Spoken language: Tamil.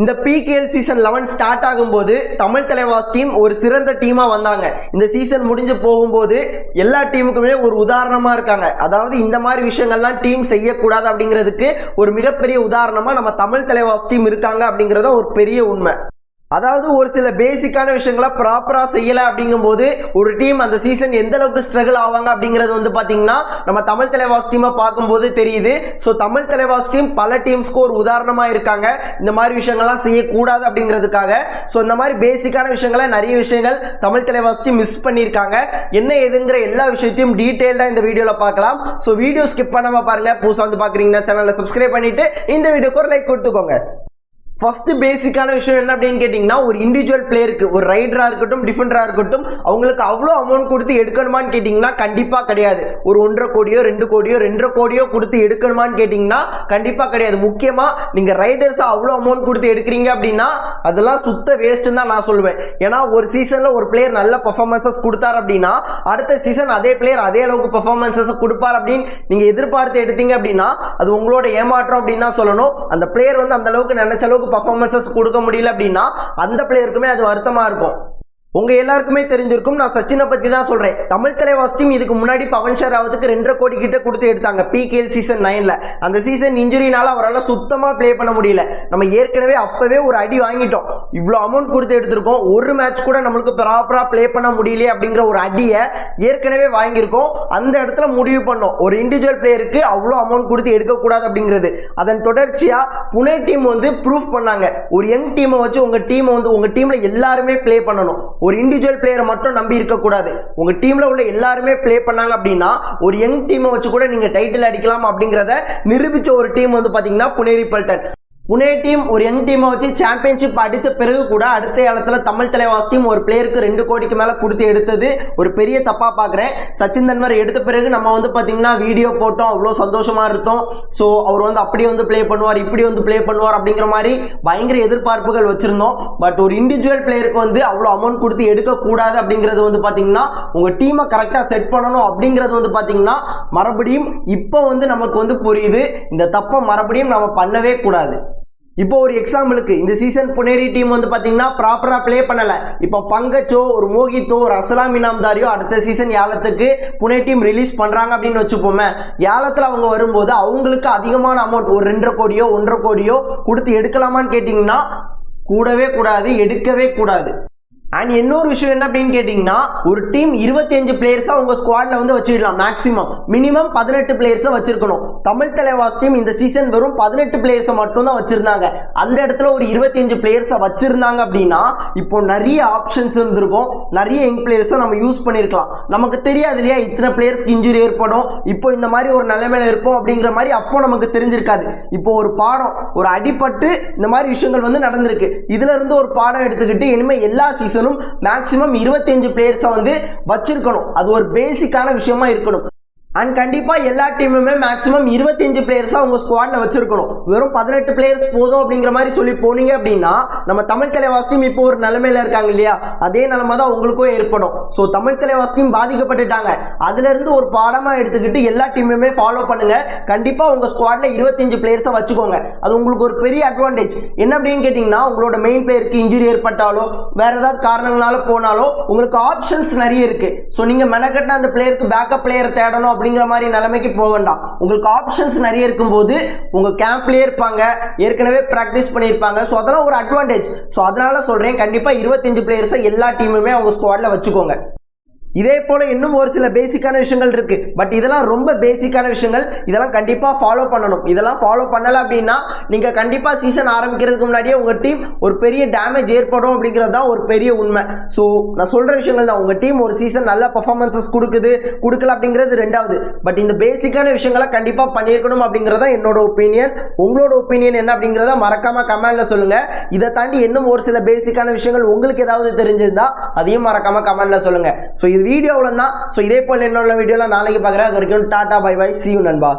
இந்த பிகேஎல் சீசன் லெவன் ஸ்டார்ட் ஆகும்போது தமிழ் தலைவாஸ் டீம் ஒரு சிறந்த டீமாக வந்தாங்க. இந்த சீசன் முடிஞ்சு போகும்போது எல்லா டீமுக்குமே ஒரு உதாரணமாக இருக்காங்க. அதாவது இந்த மாதிரி விஷயங்கள்லாம் டீம் செய்யக்கூடாது அப்படிங்கிறதுக்கு ஒரு மிகப்பெரிய உதாரணமாக நம்ம தமிழ் தலைவாஸ் டீம் இருக்காங்க அப்படிங்கிறத ஒரு பெரிய உண்மை. அதாவது ஒரு சில பேசிக்கான விஷயங்களை ப்ராப்பராக செய்யலை அப்படிங்கும்போது ஒரு டீம் அந்த சீசன் எந்த அளவுக்கு ஸ்ட்ரகிள் ஆவாங்க அப்படிங்கிறது வந்து பார்த்தீங்கன்னா நம்ம தமிழ் தலைவாஸ் டீமை பார்க்கும்போது தெரியுது. ஸோ தமிழ் தலைவாஸ் டீம் பல டீம்ஸ்க்கு ஒரு உதாரணமாக இருக்காங்க. இந்த மாதிரி விஷயங்கள்லாம் செய்யக்கூடாது அப்படிங்கிறதுக்காக. ஸோ இந்த மாதிரி பேசிக்கான விஷயங்களை நிறைய விஷயங்கள் தமிழ் தலைவாஸ் டீம் மிஸ் பண்ணியிருக்காங்க. என்ன எதுங்கிற எல்லா விஷயத்தையும் டீட்டெயில்டாக இந்த வீடியோவில் பார்க்கலாம். ஸோ வீடியோ ஸ்கிப் பண்ணாமல் பாருங்கள் புதுசாக வந்து பார்க்குறீங்கன்னா சேனலை சப்ஸ்கிரைப் பண்ணிவிட்டு இந்த வீடியோக்கு ஒரு லைக் கொடுத்துக்கோங்க. ஃபர்ஸ்ட் பேசிக்கான விஷயம் என்ன அப்படின்னு கேட்டிங்கன்னா ஒரு இண்டிவிஜுவல் பிளேயருக்கு ஒரு ரைடராக இருக்கட்டும் டிஃபெண்டராக இருக்கட்டும் அவங்களுக்கு அவ்வளோ அமௌண்ட் கொடுத்து எடுக்கணுமான்னு கேட்டிங்கன்னா கண்டிப்பாக கிடையாது. ஒரு ஒன்றரை கோடியோ ரெண்டு கோடியோ ரெண்டரை கோடியோ கொடுத்து எடுக்கணுமான்னு கேட்டிங்கன்னா கண்டிப்பாக கிடையாது. முக்கியமாக நீங்கள் ரைடர்ஸை அவ்வளோ அமௌண்ட் கொடுத்து எடுக்கிறீங்க அப்படின்னா அதெல்லாம் சுத்த வேஸ்ட்டுன்னு தான் நான் சொல்லுவேன். ஏன்னா ஒரு சீசனில் ஒரு பிளேயர் நல்ல பர்ஃபார்மன்சஸ் கொடுத்தார் அப்படின்னா அடுத்த சீசன் அதே பிளேயர் அதே அளவுக்கு பர்ஃபார்மன்சஸ் கொடுப்பார் அப்படின்னு நீங்கள் எதிர்பார்த்து எடுத்தீங்க அப்படின்னா அது உங்களோட ஏமாற்றம் அப்படின்னு தான் சொல்லணும். அந்த பிளேயர் வந்து அந்த அளவுக்கு நினைச்ச அளவுக்கு பர்ஃபார்மன்சஸ் கொடுக்க முடியல அப்படின்னா அந்த பிளேயருக்குமே அது வருத்தமாக இருக்கும். உங்க எல்லாருக்குமே தெரிஞ்சிருக்கும் நான் சச்சினை பத்தி தான் சொல்றேன். தமிழ் தலைவாஸ் டீம் இதுக்கு முன்னாடி பவன் ஷராவத்துக்கு ரெண்டரை கோடி கிட்ட கொடுத்து எடுத்தாங்க பிகேஎல் சீசன் நைன்ல அந்த சீசன் இன்ஜுரினால அவரால் சுத்தமா ப்ளே பண்ண முடியல. நம்ம ஏற்கனவே அப்பவே ஒரு அடி வாங்கிட்டோம். இவ்வளோ அமௌண்ட் கொடுத்து எடுத்திருக்கோம். ஒரு மேட்ச் கூட நம்மளுக்கு ப்ராப்பரா ப்ளே பண்ண முடியலையே அப்படிங்கிற ஒரு அடியை ஏற்கனவே வாங்கியிருக்கோம். அந்த இடத்துல முடிவு பண்ணோம். ஒரு இண்டிவிஜுவல் பிளேயருக்கு அவ்வளோ அமௌண்ட் கொடுத்து எடுக்கக்கூடாது அப்படிங்கிறது. அதன் தொடர்ச்சியா புனே டீம் வந்து ப்ரூஃப் பண்ணாங்க. ஒரு யங் டீமை வச்சு உங்க டீமை வந்து உங்க டீம்ல எல்லாருமே ப்ளே பண்ணணும். ஒரு இண்டிவிஜுவல் பிளேயரை மட்டும் நம்பி இருக்கக்கூடாது. உங்கள் டீமில் உள்ள எல்லாருமே ப்ளே பண்ணாங்க அப்படின்னா ஒரு யங் டீமை வச்சு கூட நீங்கள் டைட்டில் அடிக்கலாம் அப்படிங்கிறத நிரூபிச்ச ஒரு டீம் வந்து பார்த்தீங்கன்னா புனேரி பல்டன். புனே டீம் ஒரு யங் டீமை வச்சு சாம்பியன்ஷிப் அடித்த பிறகு கூட அடுத்த காலத்தில் தமிழ் தலைவாஸ் டீம் ஒரு பிளேயருக்கு ரெண்டு கோடிக்கு மேலே கொடுத்து எடுத்தது ஒரு பெரிய தப்பாக பார்க்குறேன் சச்சின் தன்வர் எடுத்த பிறகு நம்ம வந்து பார்த்திங்கன்னா வீடியோ போட்டோம் அவ்வளோ சந்தோஷமாக இருந்தோம். ஸோ அவர் வந்து அப்படி வந்து ப்ளே பண்ணுவார் இப்படி வந்து ப்ளே பண்ணுவார் அப்படிங்கிற மாதிரி பயங்கர எதிர்பார்ப்புகள் வச்சுருந்தோம். பட் ஒரு இண்டிவிஜுவல் பிளேயருக்கு வந்து அவ்வளோ அமௌண்ட் கொடுத்து எடுக்கக்கூடாது அப்படிங்கிறது வந்து பார்த்தீங்கன்னா உங்கள் டீமை கரெக்டாக செட் பண்ணணும் அப்படிங்கிறது வந்து பார்த்திங்கன்னா மறுபடியும் இப்போ வந்து நமக்கு வந்து புரியுது. இந்த தப்பை மறுபடியும் நம்ம பண்ணவே கூடாது. இப்போ ஒரு எக்ஸாம்பிளுக்கு இந்த சீசன் புனேரி டீம் வந்து பார்த்தீங்கன்னா ப்ராப்பராக ப்ளே பண்ணலை. இப்போ பங்கச்சோ ஒரு மோகித்தோ ஒரு அசலாம் இனாம்தாரியோ அடுத்த சீசன் ஏலத்துக்கு புனே டீம் ரிலீஸ் பண்ணுறாங்க அப்படின்னு வச்சுப்போமே. ஏலத்தில் அவங்க வரும்போது அவங்களுக்கு அதிகமான அமௌண்ட் ஒரு ரெண்டரை கோடியோ ஒன்றரை கோடியோ கொடுத்து எடுக்கலாமான்னு கேட்டிங்கன்னா கூடவே கூடாது எடுக்கவே கூடாது. அண்ட் இன்னொரு விஷயம் என்ன அப்படின்னு கேட்டிங்கன்னா ஒரு டீம் இருபத்தஞ்சு பிளேயர்ஸாக உங்கள் ஸ்குவாடில் வந்து வச்சுக்கலாம் மேக்ஸிமம் மினிமம் பதினெட்டு பிளேயர்ஸை வச்சிருக்கணும். தமிழ் தலைவாஸ் டீம் இந்த சீசன் வெறும் பதினெட்டு பிளேயர்ஸை மட்டும் தான் வச்சுருந்தாங்க. அந்த இடத்துல ஒரு இருபத்தஞ்சு பிளேயர்ஸை வச்சுருந்தாங்க அப்படின்னா இப்போ நிறைய ஆப்ஷன்ஸ் இருந்திருக்கும். நிறைய யங் பிளேயர்ஸை நம்ம யூஸ் பண்ணியிருக்கலாம் நமக்கு தெரியாது இல்லையா இத்தனை பிளேயர்ஸ்க்கு இன்ஜுரி ஏற்படும். இப்போ இந்த மாதிரி ஒரு நிலைமையில இருப்போம் அப்படிங்கிற மாதிரி அப்போ நமக்கு தெரிஞ்சிருக்காது. இப்போ ஒரு பாடம் ஒரு அடிபட்டு இந்த மாதிரி விஷயங்கள் வந்து நடந்திருக்கு. இதுலேருந்து ஒரு பாடம் எடுத்துக்கிட்டு இனிமேல் எல்லா சீசன் சீசனும் மேக்ஸிமம் இருபத்தஞ்சு பிளேயர்ஸை வந்து வச்சிருக்கணும். அது ஒரு பேசிக்கான விஷயமா இருக்கணும். அண்ட் கண்டிப்பாக எல்லா டீமுமே மேக்ஸிமம் இருபத்தஞ்சு பிளேயர்ஸாக உங்கள் ஸ்குவாடில் வச்சிருக்கணும். வெறும் பதினெட்டு பிளேயர்ஸ் போதும் அப்படிங்கிற மாதிரி சொல்லி போனீங்க அப்படின்னா நம்ம தமிழ் தலைவாசியும் இப்போ ஒரு நிலைமையில இருக்காங்க இல்லையா? அதே நிலைமை தான் உங்களுக்கும் ஏற்படும். ஸோ தமிழ் தலைவாசியும் பாதிக்கப்பட்டுட்டாங்க. அதுலேருந்து ஒரு பாடமாக எடுத்துக்கிட்டு எல்லா டீமுமே ஃபாலோ பண்ணுங்க. கண்டிப்பாக உங்கள் ஸ்குவாடில் இருபத்தஞ்சு பிளேயர்ஸை வச்சுக்கோங்க. அது உங்களுக்கு ஒரு பெரிய அட்வான்டேஜ் என்ன அப்படின்னு கேட்டிங்கன்னா உங்களோட மெயின் பிளேயருக்கு இன்ஜுரி ஏற்பட்டாலோ வேற ஏதாவது காரணங்களால போனாலோ உங்களுக்கு ஆப்ஷன்ஸ் நிறைய இருக்கு. ஸோ நீங்கள் மெனக்கட்டின அந்த பிளேயருக்கு பேக்கப் பிளேயர் தேடணும் அப்படிங்கிற மாதிரி நிலைமைக்கு போக வேண்டாம். உங்களுக்கு ஆப்ஷன்ஸ் நிறைய இருக்கும்போது உங்கள் கேம்ப்லேயே இருப்பாங்க. ஏற்கனவே ப்ராக்டிஸ் பண்ணியிருப்பாங்க. ஸோ அதெல்லாம் ஒரு அட்வான்டேஜ் ஸோ அதனால சொல்கிறேன் கண்டிப்பாக இருபத்தஞ்சு பிளேயர்ஸை எல்லா டீமுமே அவங்க ஸ்குவாடில் வச்சுக்கோங்க. இதே போல இன்னும் ஒரு சில பேசிக்கான விஷயங்கள் இருக்கு. பட் இதெல்லாம் ரொம்ப பேசிக்கான விஷயங்கள். இதெல்லாம் கண்டிப்பாக ஃபாலோ பண்ணணும். இதெல்லாம் ஃபாலோ பண்ணலை அப்படின்னா நீங்கள் கண்டிப்பாக சீசன் ஆரம்பிக்கிறதுக்கு முன்னாடியே உங்கள் டீம் ஒரு பெரிய டேமேஜ் ஏற்படும் அப்படிங்கிறது தான் ஒரு பெரிய உண்மை. ஸோ நான் சொல்கிற விஷயங்கள் தான். உங்கள் டீம் ஒரு சீசன் நல்ல பர்ஃபார்மன்சஸ் கொடுக்குது. கொடுக்கல அப்படிங்கிறது ரெண்டாவது. பட் இந்த பேசிக்கான விஷயங்களை கண்டிப்பாக பண்ணியிருக்கணும் அப்படிங்கிறது தான் என்னோட ஒப்பீனியன் உங்களோட ஒப்பீனியன் என்ன அப்படிங்கிறத மறக்காமல் கமெண்டில் சொல்லுங்கள் இதை தாண்டி இன்னும் ஒரு சில பேசிக்கான விஷயங்கள் உங்களுக்கு ஏதாவது தெரிஞ்சிருந்தால் அதையும் மறக்காமல் கமெண்டில் சொல்லுங்கள் ஸோ இது வீடியோவில் தான். ஸோ இதே போல் என்னோட வீடியோவில் நாளைக்கு பார்க்குறேன். அது வரைக்கும் tata bye bye. See you நண்பா.